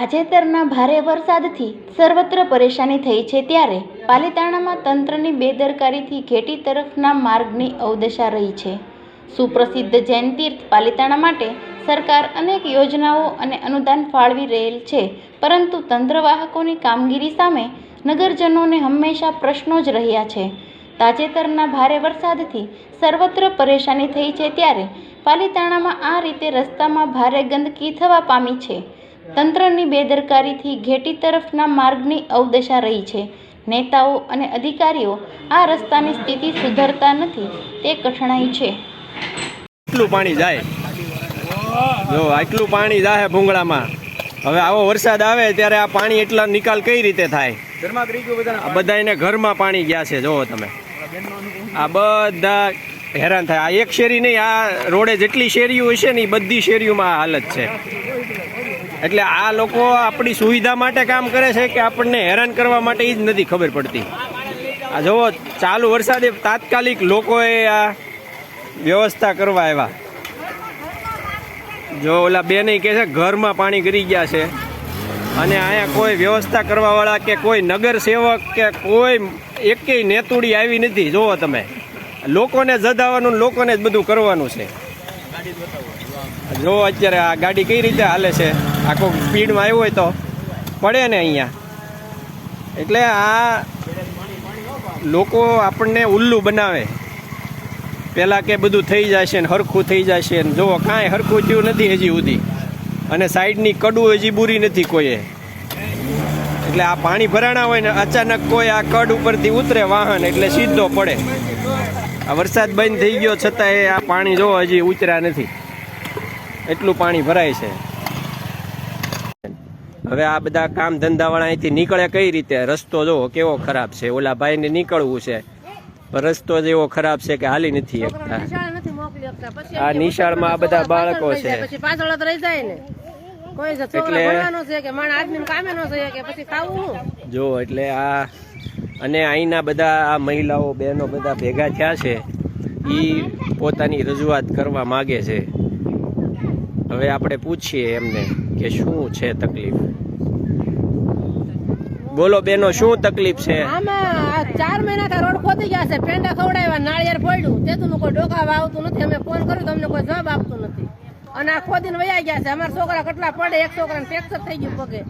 તાજેતરના ભારે વરસાદથી સર્વત્ર પરેશાની થઈ છે ત્યારે પાલિતાણામાં તંત્રની બેદરકારીથી ઘેટી તરફના માર્ગની અવદશા રહી છે. સુપ્રસિદ્ધ જૈન તીર્થ પાલિતાણા માટે સરકાર અનેક યોજનાઓ અને અનુદાન ફાળવી રહેલ છે, પરંતુ તંત્રવાહકોની કામગીરી સામે નગરજનોને હંમેશા પ્રશ્નો જ રહ્યા છે. તાજેતરના ભારે વરસાદથી સર્વત્ર પરેશાની થઈ છે ત્યારે પાલિતાણામાં આ રીતે રસ્તામાં ભારે ગંદકી થવા પામી છે. તંત્રની બેદરકારીથી ઘેટી તરફના માર્ગની અવદશા રહી છે. નેતાઓ અને અધિકારીઓ આ રસ્તાની સ્થિતિ સુધરતા નથી તે કઠણાઈ છે. આટલું પાણી જાય. જો આટલું પાણી જાય ભૂંગળામાં. હવે આવો વરસાદ આવે ત્યારે આ પાણી એટલા નિકાલ કઈ રીતે થાય? આ બધા એને ઘરમાં પાણી ગયા છે જોવો તમે. આ બધા હેરાન થાય. આ એક શેરી નહીં આ રોડે જેટલી શેરીઓ હશે ને એ બધી શેરીઓમાં આ હાલત છે. એટલે આ લોકો આપણી સુવિધા માટે કામ કરે છે કે આપણને હેરાન કરવા માટે એ જ નથી ખબર પડતી. આ જુઓ ચાલુ વરસાદે તાત્કાલિક લોકોએ આ વ્યવસ્થા કરવા આવ્યા. જો ઓલા બેન કહે છે, ઘરમાં પાણી ગરી ગયા છે. અને અહીંયા કોઈ વ્યવસ્થા કરવાવાળા કે કોઈ નગર સેવક કે કોઈ એકેય નેતુડી આવી નથી. જુઓ તમે. લોકોને જદાવાનું લોકોને જ બધું કરવાનું છે. જો અત્યારે આ ગાડી કઈ રીતે હાલે છે? આખો સ્પીડમાં આવ્યો હોય તો પડે ને અહીંયા. એટલે આ લોકો આપણને ઉલ્લુ બનાવે. પહેલાં કે બધું થઈ જશે ને હરખું થઈ જશે ને. જુઓ, કાંઈ હરખું થયું નથી હજી સુધી. અને સાઈડની કડું હજી બુરી નથી કોઈએ. એટલે આ પાણી ભરાણા હોય ને અચાનક કોઈ આ કડ ઉપરથી ઉતરે વાહન એટલે સીધો પડે. આ વરસાદ બંધ થઈ ગયો છતાં એ આ પાણી જો હજી ઉતર્યા નથી. એટલું પાણી ભરાય છે. હવે આ બધા કામ ધંધાવાળા અહીંથી નીકળે કઈ રીતે? રસ્તો જો કેવો ખરાબ છે? ઓલા ભાઈને નીકળવું છે. રસ્તો જ એવો ખરાબ છે કે હાલી નથી આ નિશાળમાં આ બધા બાળકો છે. પાછળ રહી જાય ને. એટલે- જો એટલે આ અને અહીંના બધા આ મહિલાઓ બહેનો બધા ભેગા થયા છે. એ પોતાની રજૂઆત કરવા માગે છે. હવે આપણે પૂછીએ એમને કે શું છે તકલીફ? બોલો બેનો શું તકલીફ છે? આમાં આ ચાર મહિના થી રોડ ખોદી ગયા છે. પેંડા ખવડાવ્યા નાળિયેર પડ્યું તેતું કોઈ ડોકા વાવતું નથી. અમે ફોન કર્યું તો અમને કોઈ જવાબ આપતું નથી. અને આ દિન વયા ગયા છે અમારા છોકરા કેટલા પડે એક છોકરાને ફ્રેક્ચર થઈ ગયું પગે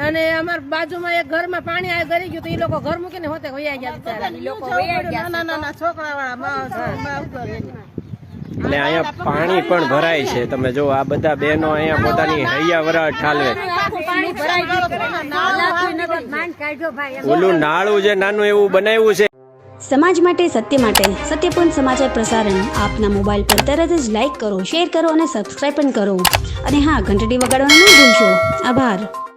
અને અમાર બાજુમાં એક ઘરમાં પાણી આ ગરી ગયું તો એ લોકો ઘર મૂકીને હોતે વયા ગયા બિચારા. ઈ લોકો વયા ગયા નાના છોકરા વાળા એટલે અહીંયા પાણી પણ ભરાય છે તમે જો આ બધા બહેનો અહીંયા પોતાની હૈયા વરાળ ઠાલવે ઓલું નાળું જે નાનું એવું બનાવ્યું છે સમાજ માટે, સત્ય માટે સત્યપૂર્ણ સમાચાર પ્રસારણ આપના મોબાઈલ પર તરત જ લાઈક કરો, શેર કરો અને સબસ્ક્રાઈબ પણ કરો. અને હા, ઘંટડી વગાડવાનું ભૂલશો. આભાર.